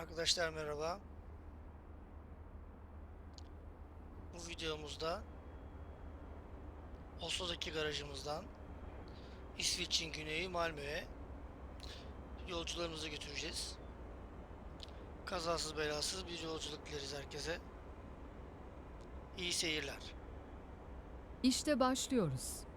Arkadaşlar merhaba. Bu videomuzda Oslo'daki garajımızdan İsveç'in güneyi Malmö'ye yolcularımızı götüreceğiz. Kazasız belasız bir yolculuk dileriz herkese. İyi seyirler. İşte başlıyoruz.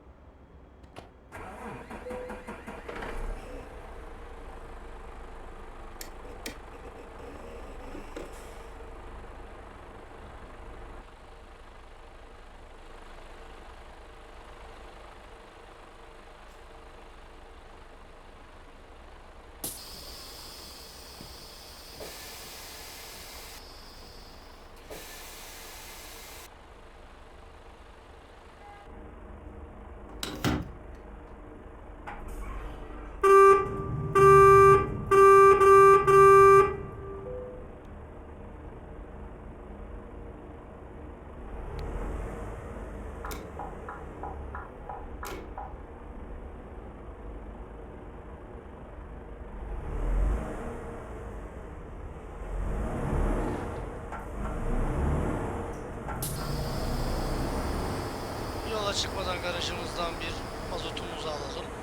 Çıkmadan garajımızdan bir mazotumuzu alalım.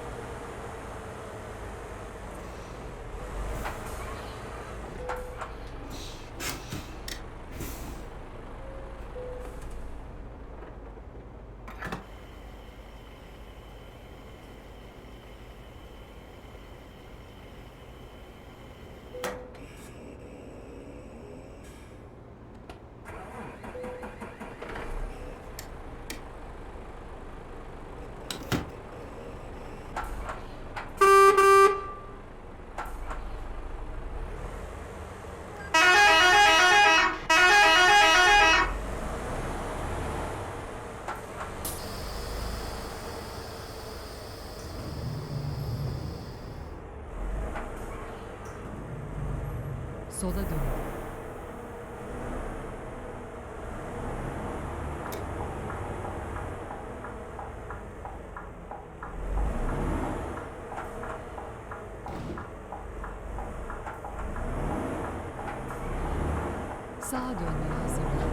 Sola dönün. Sağa dönmeye hazırlanın.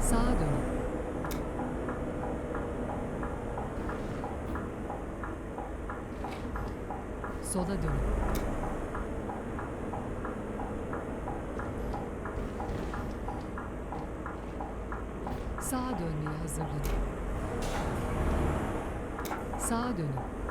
Sağa dönün. Sola dönün. Sağa dönmeye hazırlanın. Sağa dönün.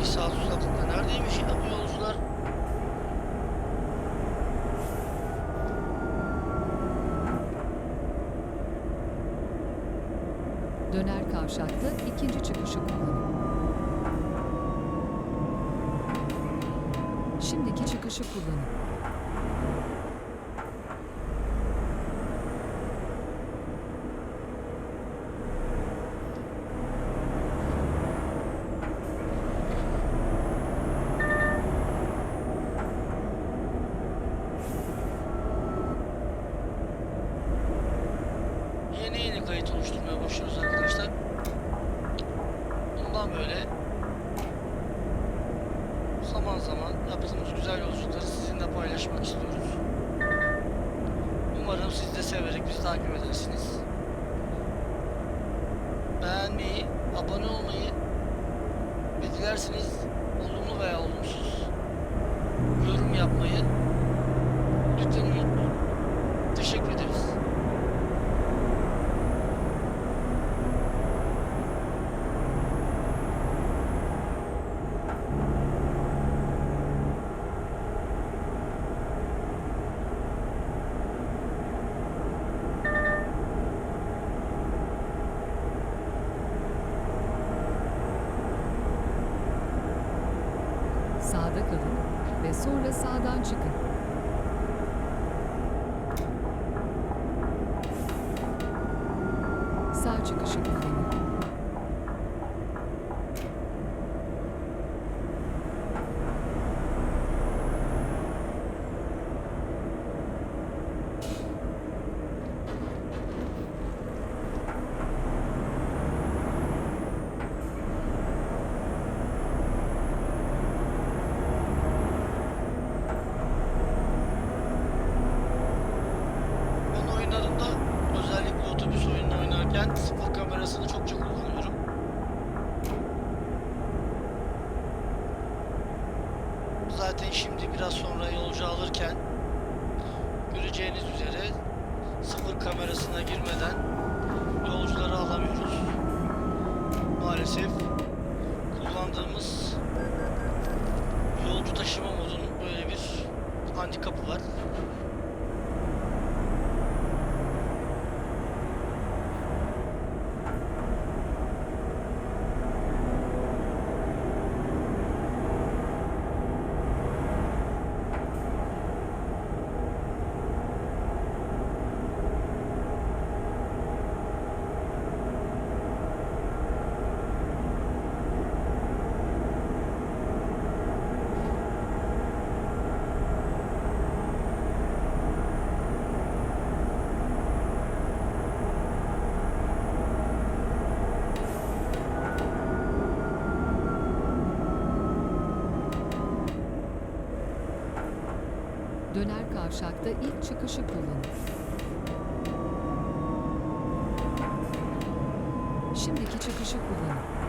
İki saat uzaklıkta neredeymiş ya bu yolcular? Döner kavşakta ikinci çıkışı kullanın. Şimdiki çıkışı kullanın. Zaman zaman yaptığımız güzel yolculukları sizinle paylaşmak istiyoruz. Umarım siz de severek bizi takip edersiniz. Beğenmeyi, abone olmayı ve dilerseniz olumlu veya olumsuz yorum yapmayı lütfen unutmayın. Teşekkür ederiz. Sağda kalın. ve sonra sağdan çıkın. Zaten şimdi biraz sonra yolcu alırken göreceğiniz üzere sıfır kamerasına girmeden yolcuları alamıyoruz. Maalesef kullandığımız yolcu taşıma modunun böyle bir handikapı var. Döner kavşakta ilk çıkışı kullanın. Şimdiki çıkışı kullanın.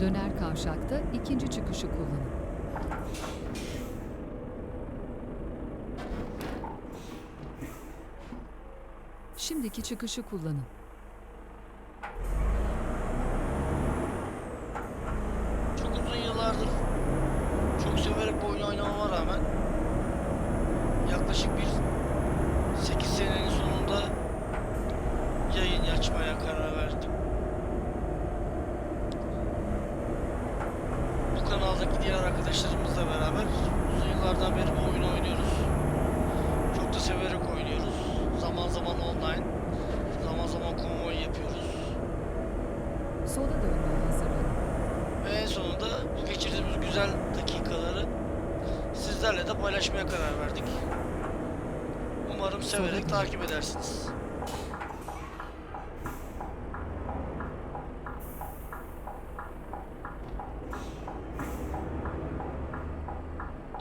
Döner kavşakta ikinci çıkışı kullanın. Şimdiki çıkışı kullanın. Çok uzun yıllardır çok severek bu oyunu oynamama rağmen yaklaşık bir 8 senenin sonunda yayın açmaya karar verdim. Bu kanaldaki diğer arkadaşlarımızla beraber uzun yıllardan beri bu oyunu oynuyoruz. Çok da severek oynuyoruz. Zaman zaman online, zaman zaman konvoy yapıyoruz. Sola dönmeye hazırlanın. Ve en sonunda bu geçirdiğimiz güzel dakikaları sizlerle de paylaşmaya karar verdik. Umarım severek takip edersiniz.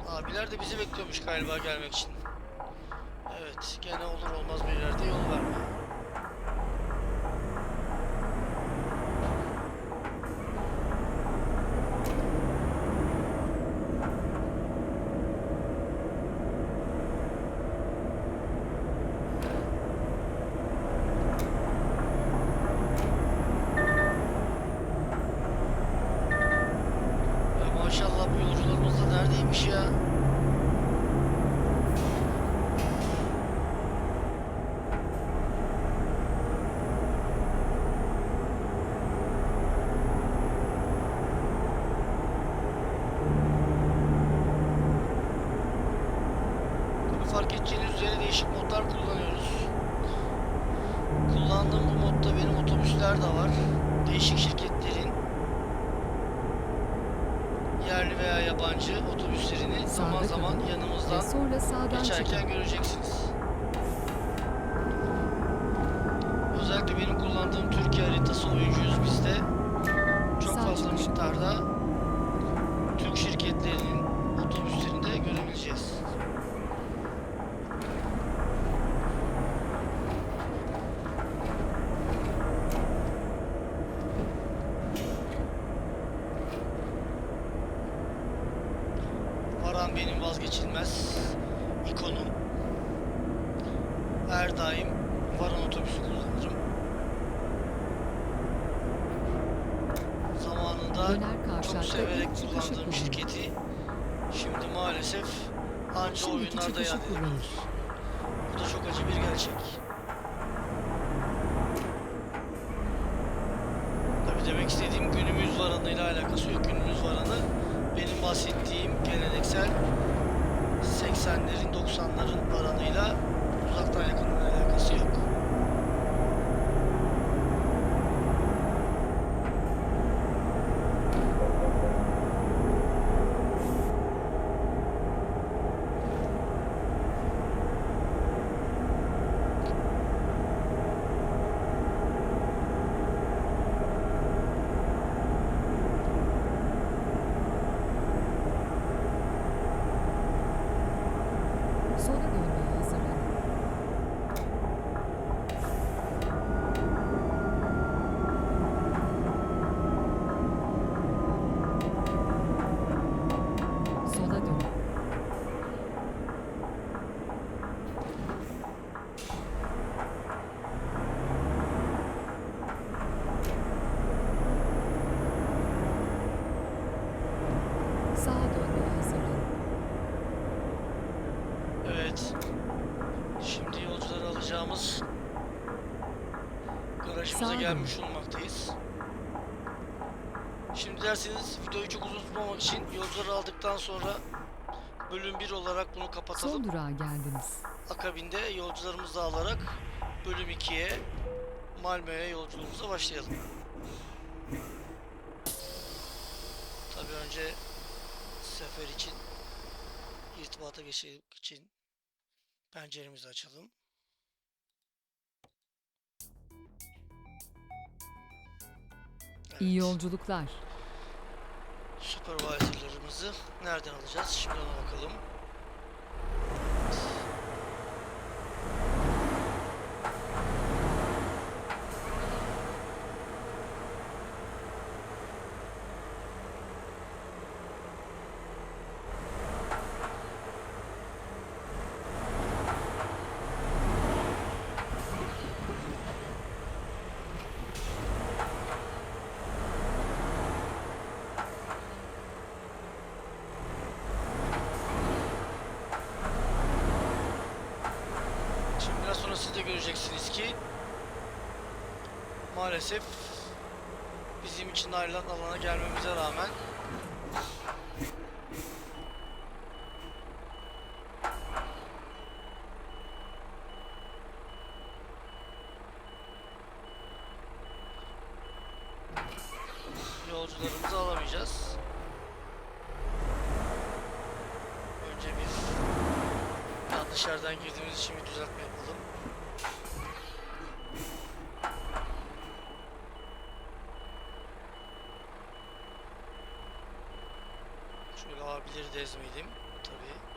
Abiler de bizi bekliyormuş galiba gelmek için. Değişik modlar kullanıyoruz. Kullandığım bu modda benim otobüsler de var. Değişik şirketlerin yerli veya yabancı otobüslerini zaman Sağda zaman kalın yanımızdan sonra sağdan geçerken çıkın. göreceksiniz. Özellikle benim kullandığım Türkiye haritası oyuncuyuz biz de. Çok Sağ fazla çıkışı miktarda vazgeçilmez ikonum. Her daim varan otobüsü kullanırım. Zamanında çok severek kullandığım şirketi şimdi maalesef anca oyunlarda kullanın. edebiliyoruz. Bu da çok acı bir gerçek. Tabii demek istediğim günümüz varanıyla alakası yok. Günümüz varanı benim bahsettiğim geleneksel 80'lerin 90'ların varanıyla uzaktan yakından alakası yok. Sola dönmeye hazırlanın. Sola dönün. Sağa dönmeye hazırlanın. Evet. Şimdi yolcuları alacağımız garajımıza Sağ gelmiş bulunmaktayız. Şimdi derseniz videoyu çok uzun tutmamak için yolcuları aldıktan sonra bölüm 1 olarak bunu kapatalım. Son durağa geldiniz. Akabinde yolcularımızı alarak bölüm 2'ye Malmö'ye yolculuğumuza başlayalım. Tabii önce sefer için irtibata geçmek için penceremizi açalım. İyi yolculuklar. Supervisor'larımızı nereden alacağız? Şimdi ona bakalım. Şimdi biraz sonra siz de göreceksiniz ki maalesef bizim için ayrılan alana gelmemize rağmen yolcularımızı alamayacağız. Önce bir dışarıdan girdiğimiz için bir düzeltme yapalım. Abileri de ezmeyelim tabii.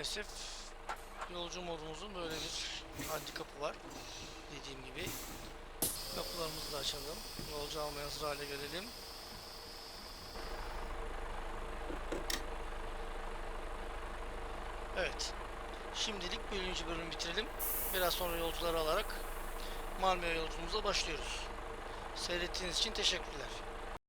Maalesef yolcu modumuzun böyle bir handikapı var. Dediğim gibi. Kapılarımızı da açalım. Yolcu almaya hazır hale gelelim. Evet. Şimdilik birinci bölümü bitirelim. Biraz sonra yolcuları alarak Malmö yolculuğumuza başlıyoruz. Seyrettiğiniz için teşekkürler.